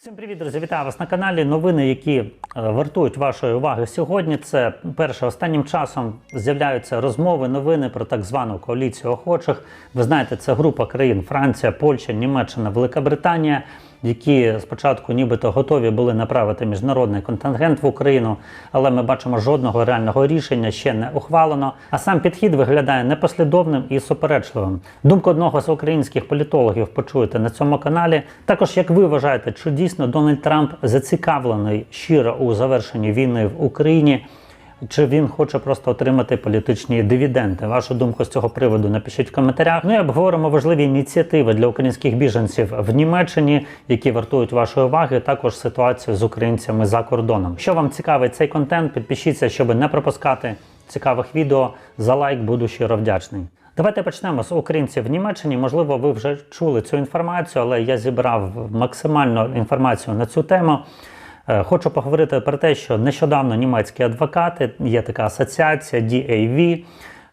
Всім привіт, друзі! Вітаю вас на каналі. Новини, які е, вартують вашої уваги сьогодні. Це перше, останнім часом з'являються розмови, новини про так звану коаліцію охочих. Ви знаєте, це група країн Франція, Польща, Німеччина, Велика Британія, які спочатку нібито готові були направити міжнародний контингент в Україну, але ми бачимо, жодного реального рішення ще не ухвалено. А сам підхід виглядає непослідовним і суперечливим. Думку одного з українських політологів почуєте на цьому каналі. Також як ви вважаєте, чи дійсно Дональд Трамп зацікавлений щиро у завершенні війни в Україні? Чи він хоче просто отримати політичні дивіденди? Вашу думку з цього приводу напишіть в коментарях. Ну і обговоримо важливі ініціативи для українських біженців в Німеччині, які вартують вашої уваги. Також ситуацію з українцями за кордоном. Якщо вам цікавий цей контент, підпишіться, щоб не пропускати цікавих відео. За лайк буду щиро вдячний. Давайте почнемо з українців в Німеччині. Можливо, ви вже чули цю інформацію, але я зібрав максимальну інформацію на цю тему. Е, Хочу поговорити про те, що нещодавно німецькі адвокати, є така асоціація DAV,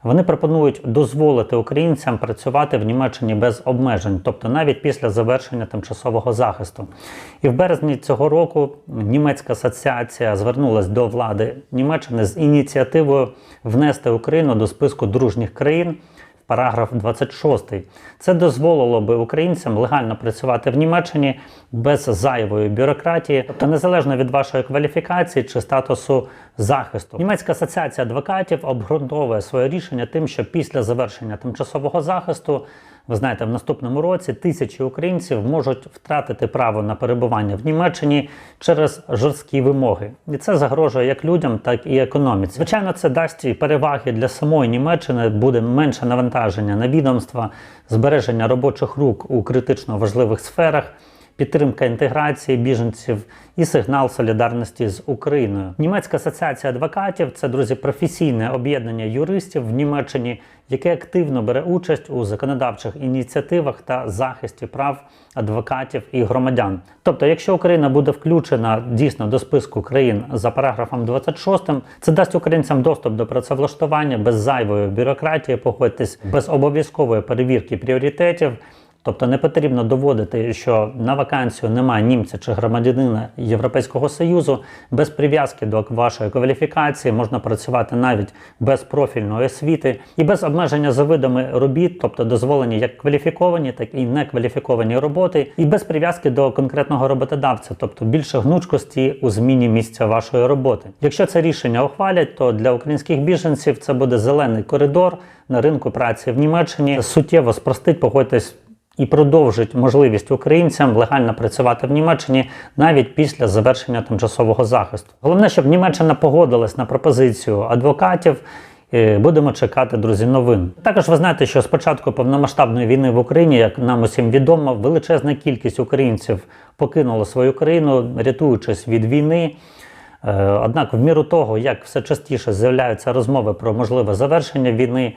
вони пропонують дозволити українцям працювати в Німеччині без обмежень, тобто навіть після завершення тимчасового захисту. І в березні цього року німецька асоціація звернулася до влади Німеччини з ініціативою внести Україну до списку дружніх країн. Параграф 26. Це дозволило би українцям легально працювати в Німеччині без зайвої бюрократії, тобто незалежно від вашої кваліфікації чи статусу захисту. Німецька асоціація адвокатів обґрунтовує своє рішення тим, що після завершення тимчасового захисту, ви знаєте, в наступному році тисячі українців можуть втратити право на перебування в Німеччині через жорсткі вимоги, і це загрожує як людям, так і економіці. Звичайно, це дасть і переваги для самої Німеччини, буде менше навантаження на відомства, збереження робочих рук у критично важливих сферах. Підтримка інтеграції біженців і сигнал солідарності з Україною. Німецька асоціація адвокатів це друзі професійне об'єднання юристів в Німеччині, яке активно бере участь у законодавчих ініціативах та захисті прав адвокатів і громадян. Тобто, якщо Україна буде включена дійсно до списку країн за параграфом 26, це дасть українцям доступ до працевлаштування без зайвої бюрократії, погодьтесь, без обов'язкової перевірки пріоритетів. Тобто не потрібно доводити, що на вакансію немає німця чи громадянина Європейського Союзу без прив'язки до вашої кваліфікації, можна працювати навіть без профільної освіти і без обмеження за видами робіт, тобто дозволені як кваліфіковані, так і некваліфіковані роботи, і без прив'язки до конкретного роботодавця, тобто більше гнучкості у зміні місця вашої роботи. Якщо це рішення ухвалять, то для українських біженців це буде зелений коридор на ринку праці в Німеччині. Суттєво спростить, погодьтесь і продовжить можливість українцям легально працювати в Німеччині навіть після завершення тимчасового захисту. Головне, щоб Німеччина погодилась на пропозицію адвокатів. Е, Будемо чекати, друзі, новин. Також ви знаєте, що з початку повномасштабної війни в Україні, як нам усім відомо, величезна кількість українців покинула свою країну, рятуючись від війни. Е, Однак, в міру того, як все частіше з'являються розмови про можливе завершення війни,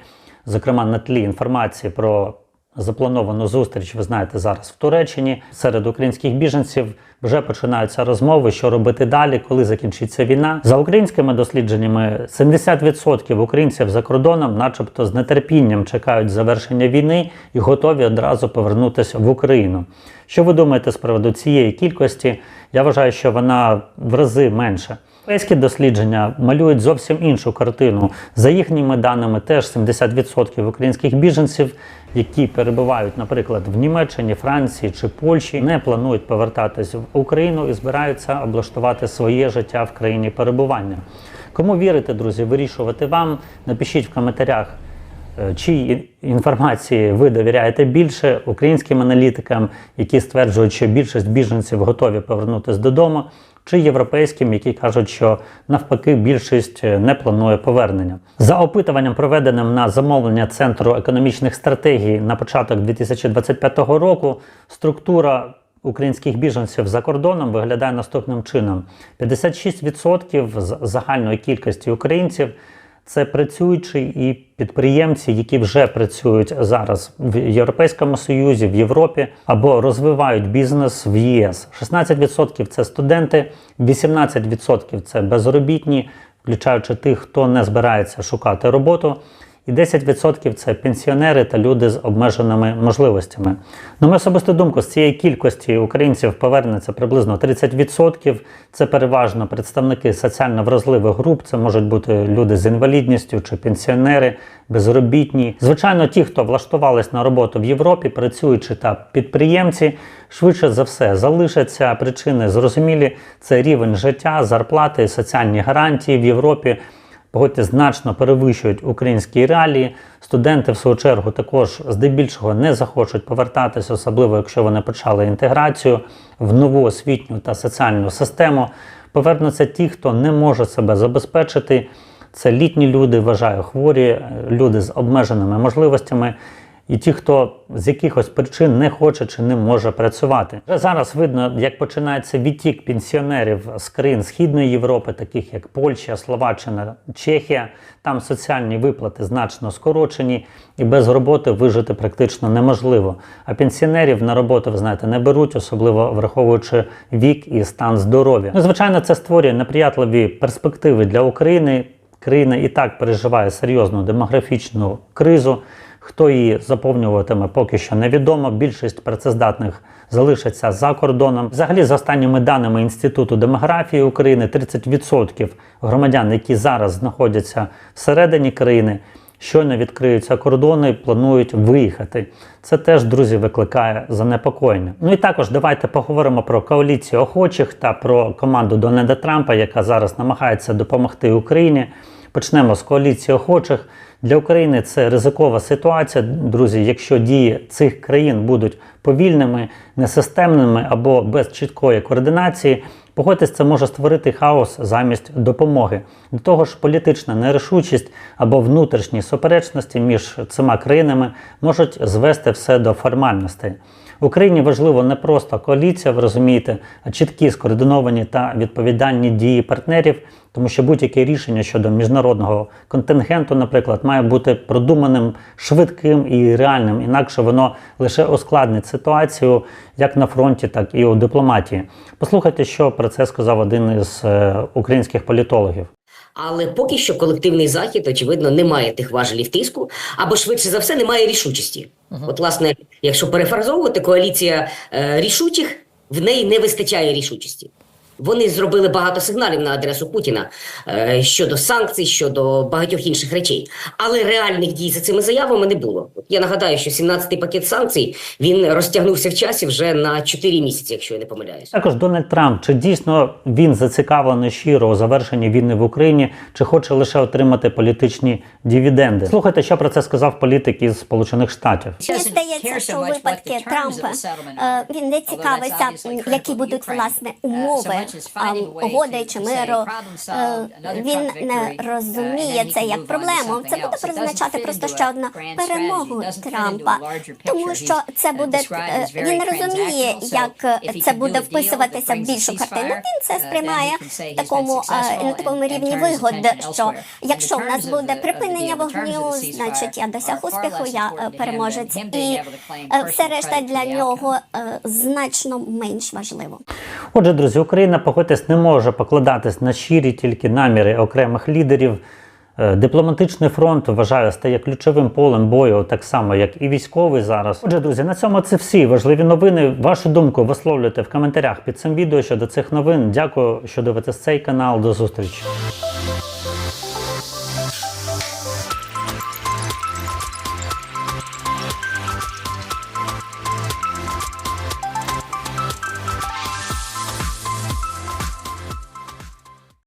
зокрема на тлі інформації про заплановану зустріч, ви знаєте, зараз в Туреччині серед українських біженців вже починаються розмови, що робити далі, коли закінчиться війна. За українськими дослідженнями, 70% українців за кордоном, начебто, з нетерпінням чекають завершення війни і готові одразу повернутися в Україну. Що ви думаєте з приводу цієї кількості? Я вважаю, що вона в рази менша. Європейські дослідження малюють зовсім іншу картину. За їхніми даними, теж 70% українських біженців, які перебувають, наприклад, в Німеччині, Франції чи Польщі, не планують повертатись в Україну і збираються облаштувати своє життя в країні перебування. Кому вірити, друзі, вирішувати вам. Напишіть в коментарях. Е, Чій інформації ви довіряєте більше українським аналітикам, які стверджують, що більшість біженців готові повернутися додому, чи європейським, які кажуть, що навпаки більшість е, не планує повернення. За опитуванням, проведеним на замовлення Центру економічних стратегій на початок 2025 року, структура українських біженців за кордоном виглядає наступним чином: 56% з загальної кількості українців. Це працюючі і підприємці, які вже працюють зараз в Європейському Союзі, в Європі або розвивають бізнес в ЄС. 16% це студенти, 18% це безробітні, включаючи тих, хто не збирається шукати роботу. І і 10% це пенсіонери та люди з обмеженими можливостями. На мою особисту думку, з цієї кількості українців повернеться приблизно 30%. Це переважно представники соціально вразливих груп. Це можуть бути люди з інвалідністю чи пенсіонери, безробітні. Звичайно, ті, хто влаштувались на роботу в Європі, працюючи та підприємці, швидше за все залишаться. Причини зрозумілі: це рівень життя, зарплати, соціальні гарантії в Європі. Погодьте, значно перевищують українські реалії. Студенти, в свою чергу, також здебільшого не захочуть повертатися, особливо якщо вони почали інтеграцію в нову освітню та соціальну систему. Повернуться ті, хто не може себе забезпечити. Це літні люди, вважаю, хворі, е, люди з обмеженими можливостями. І ті, хто з якихось причин не хоче чи не може працювати. Вже зараз видно, як починається відтік пенсіонерів з країн Східної Європи, таких як Польща, Словаччина, Чехія. Там соціальні виплати значно скорочені, і без роботи вижити практично неможливо. А пенсіонерів на роботу, ви знаєте, не беруть, особливо враховуючи вік і стан здоров'я. Ну, звичайно, це створює неприятливі перспективи для України. Країна і так переживає серйозну демографічну кризу. Хто її заповнюватиме, поки що невідомо. Більшість працездатних залишаться за кордоном. Взагалі, за останніми даними Інституту демографії України, 30% громадян, які зараз знаходяться всередині країни, щойно відкриються кордони, планують виїхати. Це теж, друзі, викликає занепокоєння. Ну і також давайте поговоримо про коаліцію охочих та про команду Дональда Трампа, яка зараз намагається допомогти Україні. Почнемо з коаліції охочих. Для України це ризикова ситуація, друзі. Якщо дії цих країн будуть повільними, несистемними або без чіткої координації, погодьтесь, це може створити хаос замість допомоги. До того ж, політична нерішучість або внутрішні суперечності між цими країнами можуть звести все до формальностей. Україні важливо не просто коаліція, ви розумієте, а чіткі скоординовані та відповідальні дії партнерів, тому що будь-яке рішення щодо міжнародного контингенту, наприклад, має бути продуманим, швидким і реальним, інакше воно лише ускладнить ситуацію як на фронті, так і у дипломатії. Послухайте, що про це сказав один із е, українських політологів. Але поки що колективний захід, очевидно, не має тих важелів тиску, або швидше за все немає рішучості. От, власне, якщо перефразовувати, коаліція е, рішучих в неї не вистачає рішучості. Вони зробили багато сигналів на адресу Путіна е, щодо санкцій, щодо багатьох інших речей. Але реальних дій за цими заявами не було. Я нагадаю, що 17-й пакет санкцій він розтягнувся в часі вже на 4 місяці, якщо я не помиляюсь. Також Дональд Трамп, чи дійсно він зацікавлений щиро у завершенні війни в Україні, чи хоче лише отримати політичні дивіденди? Слухайте, що про це сказав політик із Сполучених Штатів. Мені здається, що у випадки Трампа е, він не цікавиться, які будуть власне умови угоди чи миру. Е, Він не розуміє це як проблему. Це буде призначати просто ще одну перемогу Трампа, тому що це буде е, він не розуміє, як це буде вписуватися в більшу картину. Він це сприймає в такому е, на такому рівні вигод, що якщо в нас буде припинення вогню, значить я досяг успіху, я е, переможець, і е, все решта для нього е, значно менш важливо. Отже, друзі, Україна, погодьтесь, не може покладатись на щирі тільки наміри окремих лідерів. Е, Дипломатичний фронт вважаю стає ключовим полем бою, так само як і військовий зараз. Отже, друзі, на цьому це всі важливі новини. Вашу думку висловлюйте в коментарях під цим відео щодо цих новин. Дякую, що дивитесь цей канал. До зустрічі.